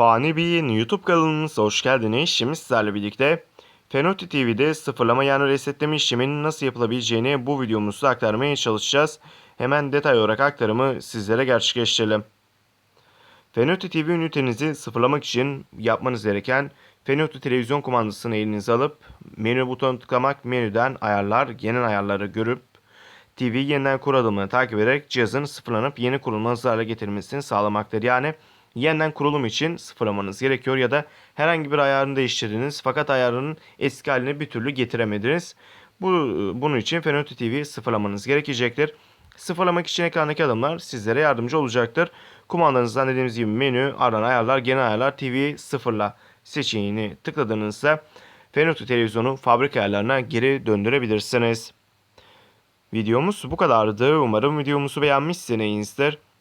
Fani Bey'in YouTube kanalımıza hoş geldiniz. Şimdi sizlerle birlikte Fenoti TV'de sıfırlama yani resetleme işleminin nasıl yapılabileceğini bu videomuzda aktarmaya çalışacağız. Hemen detay olarak aktarımı sizlere gerçekleştirelim. Fenoti TV ünitenizi sıfırlamak için yapmanız gereken Fenoti televizyon kumandasını elinize alıp menü butonu tıklamak menüden ayarlar, genel ayarları görüp TV yeniden kur adımını takip ederek cihazın sıfırlanıp yeni kurulmaz hale getirmesini sağlamaktır. Yani yeniden kurulum için sıfırlamanız gerekiyor ya da herhangi bir ayarını değiştirdiniz fakat ayarının eski haline bir türlü getiremediniz. Bu, bunun için Fenoti TV sıfırlamanız gerekecektir. Sıfırlamak için ekrandaki adımlar sizlere yardımcı olacaktır. Kumandanızdan dediğimiz gibi menü, aranan ayarlar, genel ayarlar, TV sıfırla seçeneğini tıkladığınızda Fenoti televizyonu fabrika ayarlarına geri döndürebilirsiniz. Videomuz bu kadardı. Umarım videomuzu beğenmişsinizdir.